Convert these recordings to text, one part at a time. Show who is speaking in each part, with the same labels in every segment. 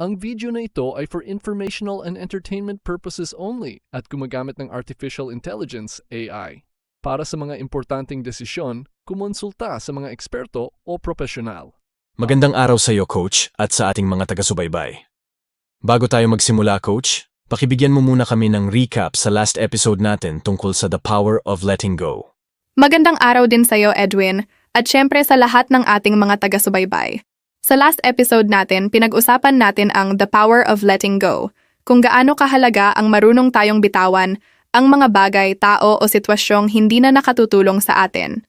Speaker 1: Ang video na ito ay for informational and entertainment purposes only at gumagamit ng Artificial Intelligence AI. Para sa mga importanteng desisyon, kumonsulta sa mga eksperto o profesional.
Speaker 2: Magandang araw sa iyo, Coach, at sa ating mga taga-subaybay. Bago tayo magsimula, Coach, pakibigyan mo muna kami ng recap sa last episode natin tungkol sa The Power of Letting Go.
Speaker 3: Magandang araw din sa iyo, Edwin, at syempre sa lahat ng ating mga taga-subaybay. Sa last episode natin, pinag-usapan natin ang The Power of Letting Go, kung gaano kahalaga ang marunong tayong bitawan ang mga bagay, tao o sitwasyong hindi na nakatutulong sa atin.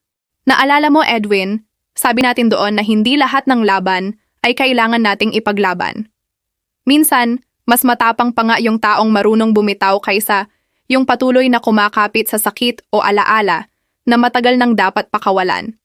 Speaker 3: Naalala mo, Edwin, sabi natin doon na hindi lahat ng laban ay kailangan nating ipaglaban. Minsan, mas matapang pa nga yung taong marunong bumitaw kaysa yung patuloy na kumakapit sa sakit o alaala na matagal nang dapat pakawalan.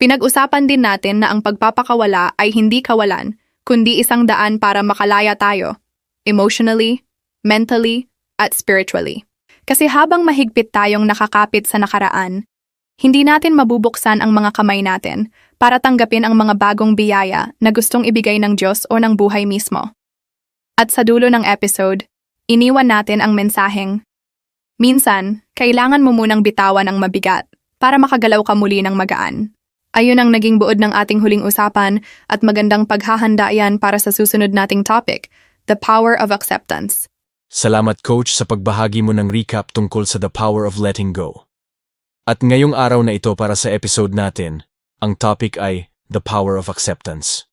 Speaker 3: Pinag-usapan din natin na ang pagpapakawala ay hindi kawalan, kundi isang daan para makalaya tayo, emotionally, mentally, at spiritually. Kasi habang mahigpit tayong nakakapit sa nakaraan, hindi natin mabubuksan ang mga kamay natin para tanggapin ang mga bagong biyaya na gustong ibigay ng Diyos o ng buhay mismo. At sa dulo ng episode, iniwan natin ang mensaheng, Minsan, kailangan mo munang bitawan ang mabigat para makagalaw ka muli ng magaan. Ayun ang naging buod ng ating huling usapan at magandang paghahanda yan para sa susunod nating topic, the power of acceptance.
Speaker 2: Salamat, Coach, sa pagbahagi mo ng recap tungkol sa The Power of Letting Go. At ngayong araw na ito para sa episode natin, ang topic ay The Power of Acceptance.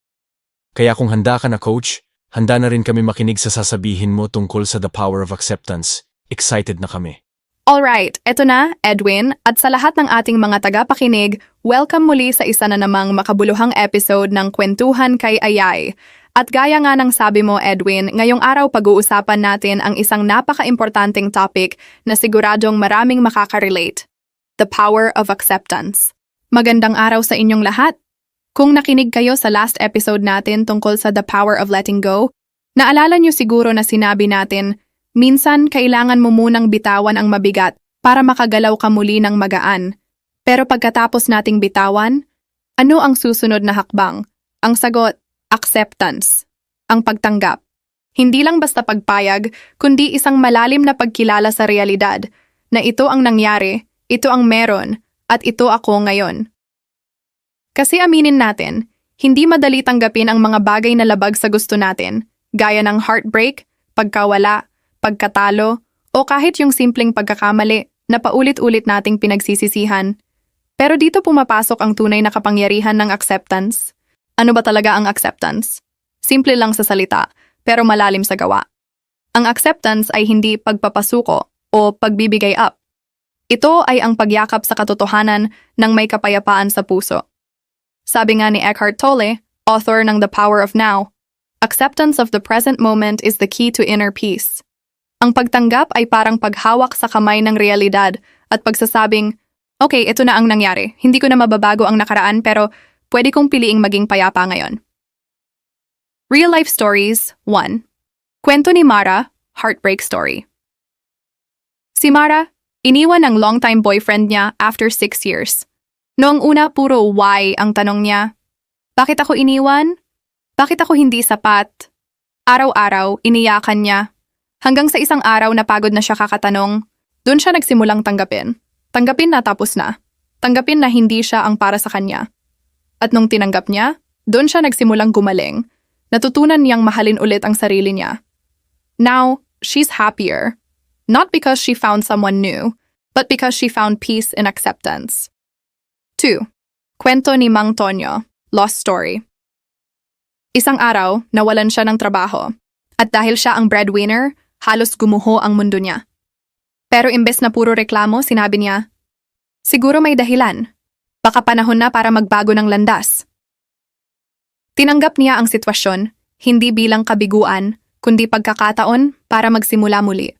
Speaker 2: Kaya kung handa ka na, Coach, handa na rin kami makinig sa sasabihin mo tungkol sa The Power of Acceptance. Excited na kami.
Speaker 3: Alright, eto na, Edwin, at sa lahat ng ating mga tagapakinig, welcome muli sa isa na namang makabuluhang episode ng Kwentuhan kay Ayay. At gaya nga ng sabi mo, Edwin, ngayong araw pag-uusapan natin ang isang napaka-importanting topic na siguradong maraming makaka-relate. The power of acceptance. Magandang araw sa inyong lahat. Kung nakinig kayo sa last episode natin tungkol sa the power of letting go, naalala niyo siguro na sinabi natin Minsan, kailangan mo munang bitawan ang mabigat para makagalaw ka muli ng magaan. Pero pagkatapos nating bitawan, ano ang susunod na hakbang? Ang sagot, acceptance. Ang pagtanggap. Hindi lang basta pagpayag, kundi isang malalim na pagkilala sa realidad na ito ang nangyari, ito ang meron, at ito ako ngayon. Kasi aminin natin, hindi madali tanggapin ang mga bagay na labag sa gusto natin, gaya ng heartbreak, pagkawala, pagkatalo, o kahit yung simpleng pagkakamali na paulit-ulit nating pinagsisisihan. Pero dito pumapasok ang tunay na kapangyarihan ng acceptance. Ano ba talaga ang acceptance? Simple lang sa salita, pero malalim sa gawa. Ang acceptance ay hindi pagpapasuko o pagbibigay up. Ito ay ang pagyakap sa katotohanan ng may kapayapaan sa puso. Sabi nga ni Eckhart Tolle, author ng The Power of Now, acceptance of the present moment is the key to inner peace. Ang pagtanggap ay parang paghawak sa kamay ng realidad at pagsasabing, okay, ito na ang nangyari. Hindi ko na mababago ang nakaraan pero pwede kong piliing maging payapa ngayon. Real Life Stories 1. Kwento ni Mara, Heartbreak Story. Si Mara, iniwan ang longtime boyfriend niya after six years. Noong una, puro why ang tanong niya. Bakit ako iniwan? Bakit ako hindi sapat? Araw-araw, iniyakan niya Hanggang sa isang araw na pagod na siya kakatanong, doon siya nagsimulang tanggapin. Tanggapin na tapos na. Tanggapin na hindi siya ang para sa kanya. At nung tinanggap niya, doon siya nagsimulang gumaling. Natutunan niyang mahalin ulit ang sarili niya. Now, she's happier. Not because she found someone new, but because she found peace and acceptance. 2. Kwento ni Mang Tonyo, Lost Story. Isang araw, nawalan siya ng trabaho. At dahil siya ang breadwinner, halos gumuho ang mundo niya. Pero imbes na puro reklamo, sinabi niya, Siguro may dahilan. Baka panahon na para magbago ng landas. Tinanggap niya ang sitwasyon, hindi bilang kabiguan, kundi pagkakataon para magsimula muli.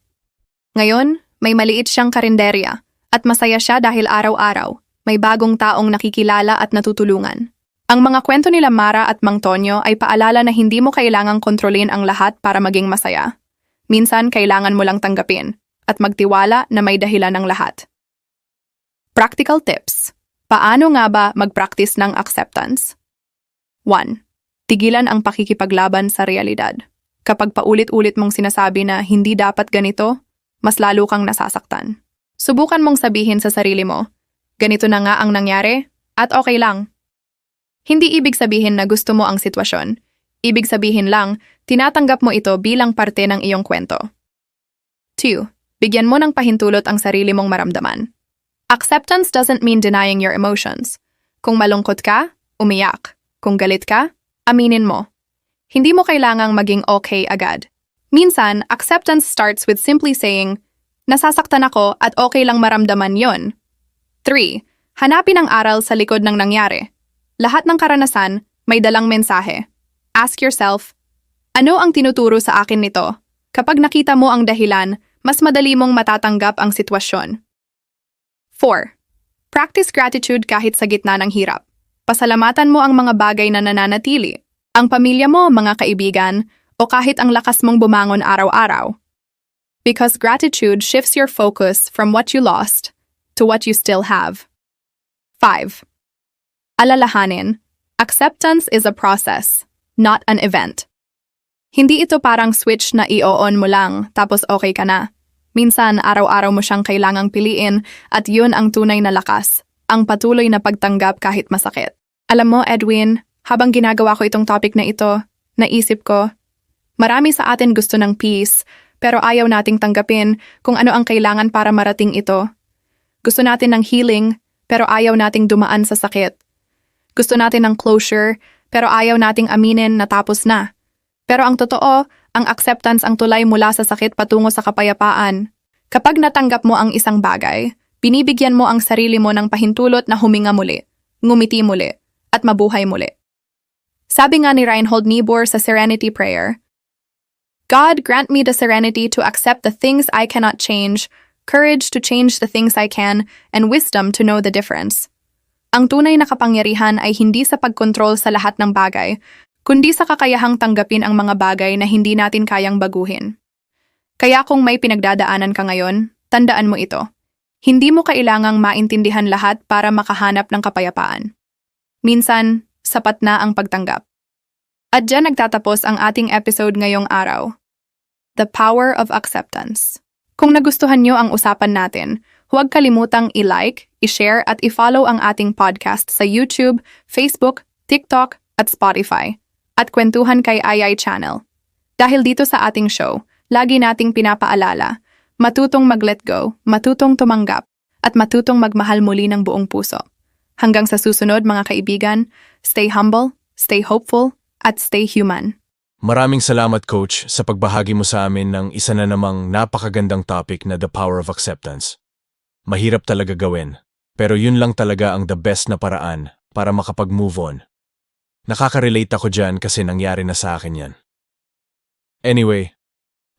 Speaker 3: Ngayon, may maliit siyang karinderya at masaya siya dahil araw-araw may bagong taong nakikilala at natutulungan. Ang mga kwento nila Mara at Mang Tonyo ay paalala na hindi mo kailangang kontrolin ang lahat para maging masaya. Minsan, kailangan mo lang tanggapin at magtiwala na may dahilan ng lahat. Practical tips. Paano nga ba mag-practice ng acceptance? 1. Tigilan ang pakikipaglaban sa realidad. Kapag paulit-ulit mong sinasabi na hindi dapat ganito, mas lalo kang nasasaktan. Subukan mong sabihin sa sarili mo, ganito na nga ang nangyari, at okay lang. Hindi ibig sabihin na gusto mo ang sitwasyon. Ibig sabihin lang, tinatanggap mo ito bilang parte ng iyong kwento. 2. Bigyan mo ng pahintulot ang sarili mong maramdaman. Acceptance doesn't mean denying your emotions. Kung malungkot ka, umiyak. Kung galit ka, aminin mo. Hindi mo kailangang maging okay agad. Minsan, acceptance starts with simply saying, nasasaktan ako at okay lang maramdaman yon. 3. Hanapin ang aral sa likod ng nangyari. Lahat ng karanasan may dalang mensahe. Ask yourself, ano ang tinuturo sa akin nito? Kapag nakita mo ang dahilan, mas madali mong matatanggap ang sitwasyon. 4. Practice gratitude kahit sa gitna ng hirap. Pasalamatan mo ang mga bagay na nananatili ang pamilya mo, mga kaibigan, o kahit ang lakas mong bumangon araw-araw. Because gratitude shifts your focus from what you lost to what you still have. 5. Alalahanin, acceptance is a process, not an event. Hindi ito parang switch na i-on mo lang tapos okay ka na. Minsan, araw-araw mo siyang kailangang piliin at yun ang tunay na lakas, ang patuloy na pagtanggap kahit masakit. Alam mo, Edwin, habang ginagawa ko itong topic na ito, naisip ko, marami sa atin gusto ng peace, pero ayaw nating tanggapin kung ano ang kailangan para marating ito. Gusto natin ng healing, pero ayaw nating dumaan sa sakit. Gusto natin ng closure, pero ayaw nating aminin na tapos na. Pero ang totoo, ang acceptance ang tulay mula sa sakit patungo sa kapayapaan. Kapag natanggap mo ang isang bagay, binibigyan mo ang sarili mo ng pahintulot na huminga muli, ngumiti muli, at mabuhay muli. Sabi nga ni Reinhold Niebuhr sa Serenity Prayer, God grant me the serenity to accept the things I cannot change, courage to change the things I can, and wisdom to know the difference. Ang tunay na kapangyarihan ay hindi sa pagkontrol sa lahat ng bagay, kundi sa kakayahang tanggapin ang mga bagay na hindi natin kayang baguhin. Kaya kung may pinagdadaanan ka ngayon, tandaan mo ito. Hindi mo kailangang maintindihan lahat para makahanap ng kapayapaan. Minsan, sapat na ang pagtanggap. At dyan nagtatapos ang ating episode ngayong araw. The Power of Acceptance. Kung nagustuhan nyo ang usapan natin, huwag kalimutang i-like, i-share at i-follow ang ating podcast sa YouTube, Facebook, TikTok at Spotify at Kwentuhan kay Ayay Channel. Dahil dito sa ating show, lagi nating pinapaalala, matutong mag-let go, matutong tumanggap, at matutong magmahal muli ng buong puso. Hanggang sa susunod mga kaibigan, stay humble, stay hopeful, at stay human.
Speaker 2: Maraming salamat coach sa pagbahagi mo sa amin ng isa na namang napakagandang topic na the power of acceptance. Mahirap talaga gawin, pero yun lang talaga ang the best na paraan para makapag-move on. Nakaka-relate ako dyan kasi nangyari na sa akin yan. Anyway,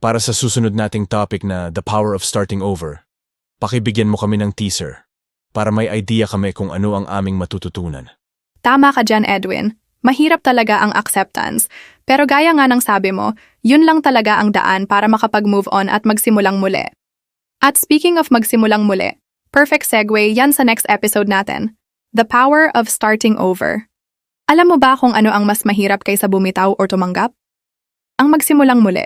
Speaker 2: para sa susunod nating topic na the power of starting over, pakibigyan mo kami ng teaser para may idea kami kung ano ang aming matututunan.
Speaker 3: Tama ka dyan, Edwin. Mahirap talaga ang acceptance. Pero gaya nga ng sabi mo, yun lang talaga ang daan para makapag-move on at magsimulang muli. At speaking of magsimulang muli, perfect segue yan sa next episode natin. The Power of Starting Over. Alam mo ba kung ano ang mas mahirap kaysa bumitaw or tumanggap? Ang magsimulang muli.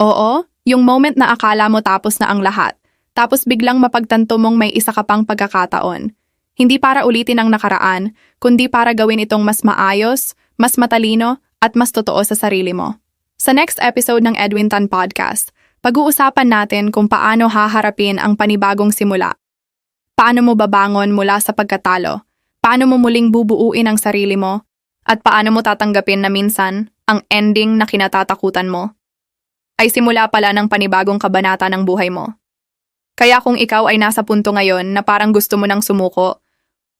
Speaker 3: Oo, yung moment na akala mo tapos na ang lahat, tapos biglang mapagtanto mong may isa ka pang pagkakataon. Hindi para ulitin ang nakaraan, kundi para gawin itong mas maayos, mas matalino, at mas totoo sa sarili mo. Sa next episode ng Edwin Tan Podcast, pag-uusapan natin kung paano haharapin ang panibagong simula. Paano mo babangon mula sa pagkatalo? Paano mo muling bubuuin ang sarili mo? At paano mo tatanggapin na minsan ang ending na kinatatakutan mo? Ay simula pala ng panibagong kabanata ng buhay mo. Kaya kung ikaw ay nasa punto ngayon na parang gusto mo nang sumuko,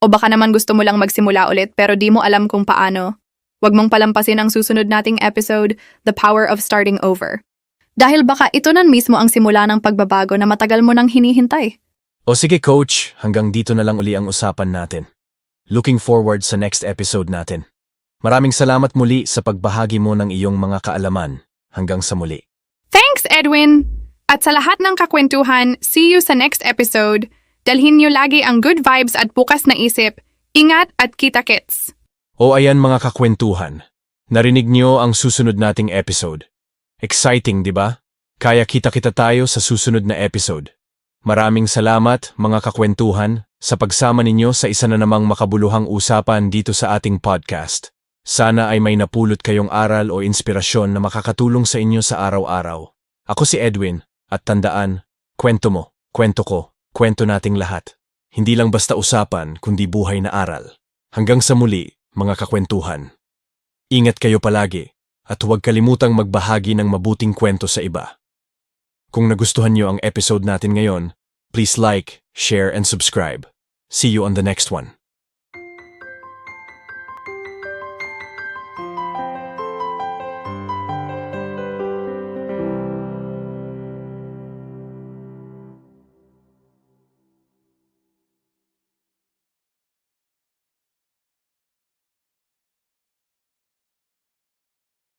Speaker 3: o baka naman gusto mo lang magsimula ulit pero di mo alam kung paano, Huwag mong palampasin ang susunod nating episode, The Power of Starting Over. Dahil baka ito nan mismo ang simula ng pagbabago na matagal mo nang hinihintay.
Speaker 2: O sige coach, hanggang dito na lang uli ang usapan natin. Looking forward sa next episode natin. Maraming salamat muli sa pagbahagi mo ng iyong mga kaalaman. Hanggang sa muli.
Speaker 3: Thanks, Edwin! At sa lahat ng kakwentuhan, see you sa next episode. Dalhin niyo lagi ang good vibes at bukas na isip. Ingat at kita-kits!
Speaker 2: O ayan mga kakwentuhan, narinig niyo ang susunod nating episode. Exciting, di ba? Kaya kita-kita tayo sa susunod na episode. Maraming salamat, mga kakwentuhan, sa pagsama ninyo sa isa na namang makabuluhang usapan dito sa ating podcast. Sana ay may napulot kayong aral o inspirasyon na makakatulong sa inyo sa araw-araw. Ako si Edwin, at tandaan, kwento mo, kwento ko, kwento nating lahat. Hindi lang basta usapan, kundi buhay na aral. Hanggang sa muli, mga kakwentuhan. Ingat kayo palagi, at huwag kalimutang magbahagi ng mabuting kwento sa iba. Kung nagustuhan niyo ang episode natin ngayon, please like, share, and subscribe. See you on the next one.